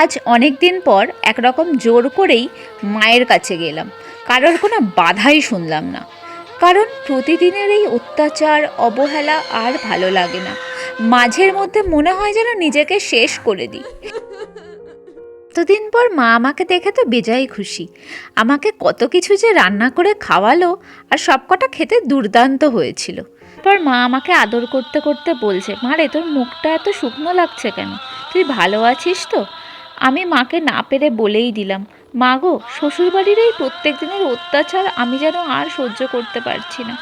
আজ অনেক দিন পর একরকম জোর করেই মায়ের কাছে গেলাম। কারোর কোনো বাধাই শুনলাম না। কারণ প্রতিদিনের এই অত্যাচার, অবহেলা আর ভালো লাগে না। মাঝের মধ্যে মনে হয় যেন নিজেকে শেষ করে দিই। এতদিন পর মা আমাকে দেখে তো বেজায় খুশি। আমাকে কত কিছু যে রান্না করে খাওয়ালো আর সবকটা খেতে দুর্দান্ত হয়েছিল। পর মা আমাকে আদর করতে করতে বলছে মারে তোর মুখটা এত শুকনো লাগছে কেন? তুই ভালো আছিস তো? আমি মাকে না পেরে বলেই দিলাম, মা গো শ্বশুরবাড়ির এই প্রত্যেক দিনের অত্যাচার আমি যেন আর সহ্য করতে পারছি না।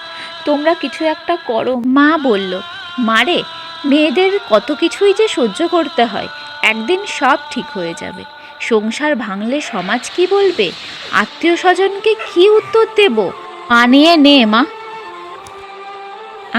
তোমরা কিছু একটা করো। মা বলল মারে মেয়েদের কত কিছুই যে সহ্য করতে হয়, একদিন সব ঠিক হয়ে যাবে। সংসার ভাঙলে সমাজ কি বলবে? আত্মীয় স্বজনকে কি উত্তর দেব? আনিয়ে নে মা।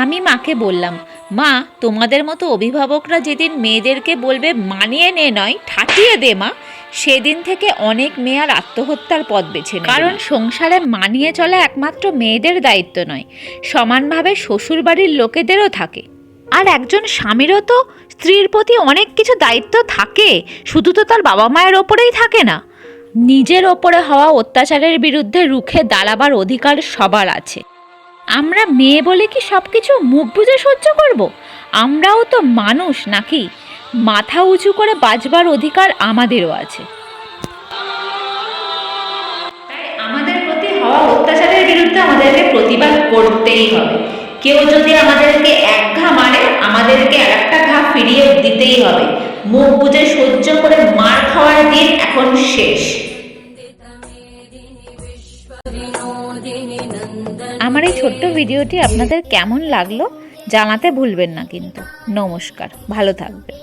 আমি মাকে বললাম মা, তোমাদের মতো অভিভাবকরা যেদিন মেয়েদেরকে বলবে, মানিয়ে নে নয় ঠাটিয়ে দে মা, সেদিন থেকে অনেক মেয়ে আর আত্মহত্যার পথ বেছে কারণ সংসারে মানিয়ে চলা একমাত্র মেয়েদের দায়িত্ব নয়, সমানভাবে শ্বশুরবাড়ির লোকেদেরও থাকে। আর একজন স্বামীরও তো স্ত্রীর প্রতি অনেক কিছু দায়িত্ব থাকে, শুধু তো তার বাবা মায়ের ওপরেই থাকে না। নিজের ওপরে হওয়া অত্যাচারের বিরুদ্ধে রুখে দাঁড়াবার অধিকার সবার আছে। আমরা মেয়ে বলে কি সব কিছু মুখ বুজে সহ্য করব? আমরাও তো মানুষ নাকি? মাথা উঁচু করে বাঁচবার অধিকার আমাদেরও আছে। আমাদের প্রতি হওয়া অত্যাচারের বিরুদ্ধে আমাদেরকে প্রতিবাদ করতেই হবে। কেউ যদি আমাদেরকে এক ঘা মারে, আমাদেরকে আর একটা ঘা ফিরিয়ে দিতেই হবে। মুখ বুজে সহ্য করে মার খাওয়ার দিন এখন শেষ। আমার এই ছোট্ট ভিডিওটি আপনাদের কেমন লাগল জানাতে ভুলবেন না কিন্তু। নমস্কার ভালো থাকবেন।